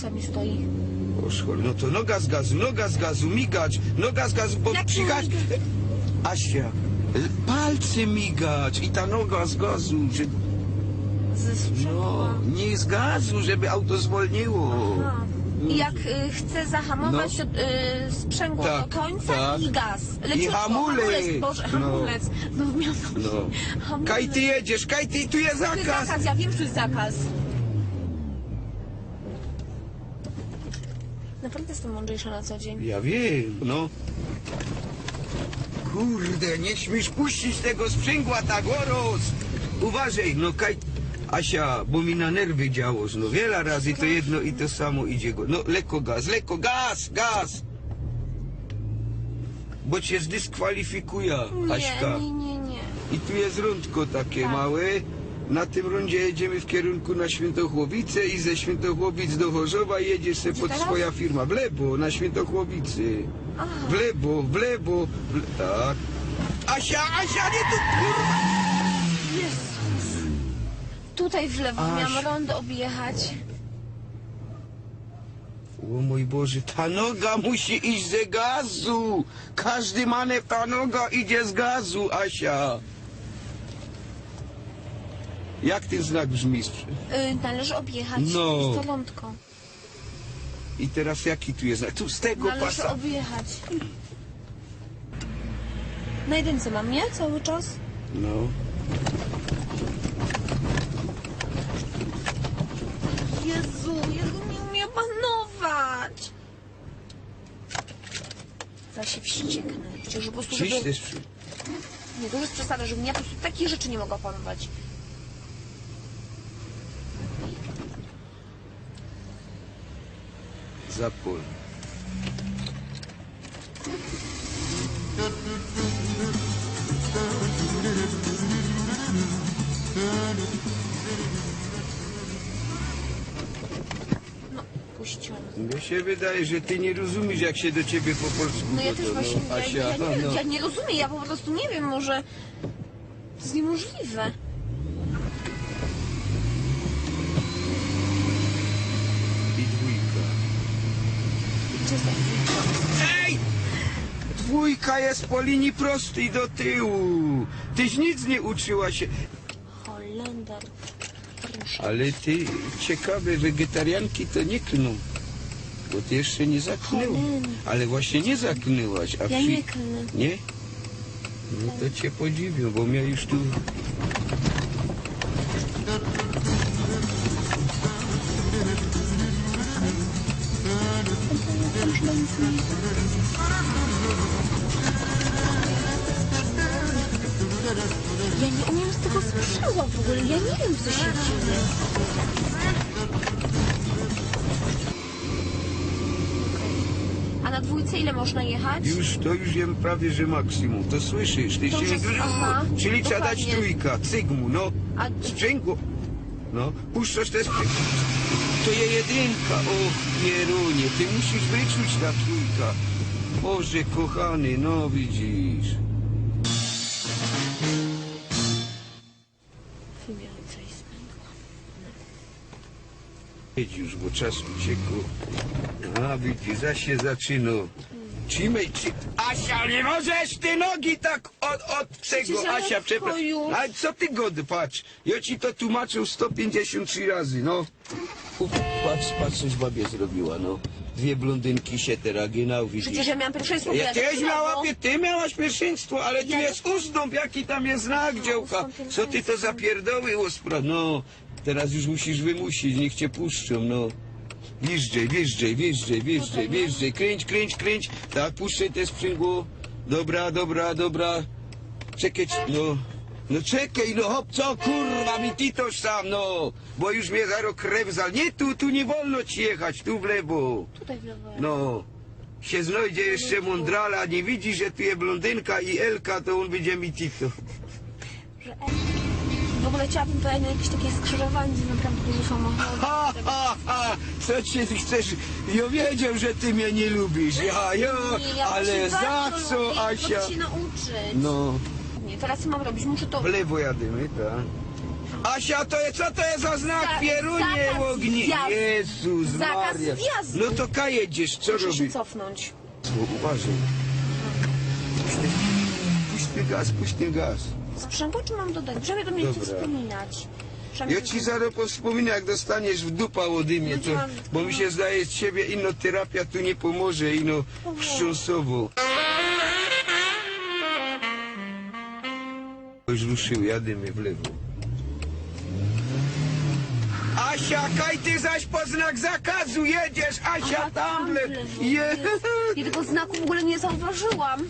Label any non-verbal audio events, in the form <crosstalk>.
hamulca mi stoi. No to noga z gazu, noga z gazu, migacz, noga z gazu, bo Jak przygać... migacz? Asia, palce migacz i ta noga z gazu, że... Ze No, sprzęgła. nie z gazu, żeby auto zwolniło. Aha. I jak y, chcę zahamować, No. y, sprzęgło Tak, do końca tak. i gaz. Leciutko, hamulec. hamulec. Boże, No. hamulec. No. No. <laughs> Hamulec. Kaj ty jedziesz, kaj ty, tu jest zakaz. zakaz, ja wiem, że jest zakaz. Naprawdę jestem mądrzejsza na co dzień. Ja wiem, no. Kurde, nie śmiesz puścić tego sprzęgła tak, Oros! Uważaj, no kaj... Asia, bo mi na nerwy działo, no wiele razy to jedno i to samo idzie go. No lekko gaz, lekko gaz, gaz! Bo cię zdyskwalifikuje, Aśka. Nie, nie, nie, nie. I tu jest rundko takie Tak. małe. Na tym rundzie jedziemy w kierunku na Świętochłowice i ze Świętochłowic do Chorzowa jedziesz se pod teraz? swoja firma. W lewo, na Świętochłowicy. Aha. W lewo, w lewo, w le... tak. Asia, Asia, nie tu, kurwa! Jezus. Tutaj w lewo Aś. miałam rondo objechać. O mój Boże, ta noga musi iść ze gazu. Każdy manewr, ta noga idzie z gazu, Asia. Jak ten znak brzmi? Y, należy objechać No. to rądko. I teraz jaki tu jest znak? Tu z tego Należy pasa. objechać. Na jedynce mam, nie? Cały czas? No. Jezu, Jezu, nie umiem panować. Zaraz się wścieknę. Przecież po prostu, Czyś żeby... też przy... Nie, to już jest przesada, żebym ja po prostu takich rzeczy nie mogła panować. Zapól. No, puściłam. Mnie się wydaje, że ty nie rozumiesz, jak się do ciebie po polsku No ja też właśnie, ja, Asia, ja, nie, no. ja nie rozumiem, ja po prostu nie wiem, może to jest niemożliwe. I dwójka. Gdzie jest ta dwójka? Ej! Dwójka jest po linii prostej do tyłu. Tyś nic nie uczyła się. Holender. Ale ty, ciekawe, wegetarianki to nie kną. Bo ty jeszcze nie zaknęłaś. Helena. Ale właśnie nie zaknęłaś. A Ja nie klnę. Nie? No to cię podziwię, bo mnie już tu... Ja nie umiem z tego sprzęgła w ogóle, ja nie wiem co się dzieje. A na dwójce ile można jechać? Już, to już wiem prawie, że maksimum. To słyszysz? Ty To się już nie... aha, Czyli trzeba dać dokładnie. trójka, cygmu, no. A Sprzęgło. No, puszczasz te sprzęgło. To je jedynka. Och, Pierunie, ty musisz wyczuć ta trójka. Boże kochany, no widzisz. Jedź już, bo czas uciekł. A widzisz, zaś się zaczyna. Cimej, ci... Asia, nie możesz ty nogi tak od, od tego, ja Asia, przepraszam. Ale co ty gody, patrz. Ja ci to tłumaczył 153 razy, no. Uf, patrz, patrz, coś babie zrobiła, no. Dwie blondynki się teraz ginał, widzisz. Przecież ja miałam pierwszeństwo. Ja też miała, ty miałaś pierwszeństwo, ale tu jest ustąp, jaki tam jest znak, działka. ustąp Co ty to zapierdoły, spra... No, teraz już musisz wymusić, niech cię puszczą, no. Wjeżdżaj, wjeżdżaj, wjeżdżaj, wjeżdżaj, wjeżdżaj, kręć, kręć, kręć. Tak, puszczaj te sprzęgło. Dobra, dobra, dobra. Czekaj, no. No czekaj, no hop, co kurwa mi ty toż sam, no. Bo już mnie zaro krew zal. Nie tu, tu nie wolno ci jechać, tu w lewo. Tutaj w lewo. No, się znajdzie jeszcze mądrala, nie widzi, że tu jest blondynka i Elka, to on będzie mi tito. Że L. W ogóle chciałabym pojechać na jakieś takie skrzyżowanie, gdzie naprawdę dużo samochodów. Ha, ha, ha, co ci ty chcesz? Ja wiedział, że ty mnie nie lubisz, ja, ja, Nie, ja ale za bardzo co, lubię, Asia? Się nauczyć. No, Nie, teraz co mam robić? Muszę to... w lewo jadymy, tak. Asia, to jest, co to jest za znak? Za- Pierunie zakaz ogni. wjazdu. Jezus Zakaz Maria. wjazdu. No to ka jedziesz, co Muszę się robisz? cofnąć. Uważaj. Puść ten, puść ten gaz, puść ten gaz. Sprzęgło czy mam dodać? Przynajmniej to mnie nie Dobra. wspominać. Ja ci zaraz powspominę, jak dostaniesz w dupa ode mnie, to, bo mi się zdaje z ciebie ino terapia tu nie pomoże, ino wstrząsowo. Już ruszył, jadymy w lewo. Asia, kaj ty zaś po znak zakazu jedziesz, Asia, Aha, tam le... lewo. Je... <laughs> Ja tego znaku w ogóle nie zauważyłam.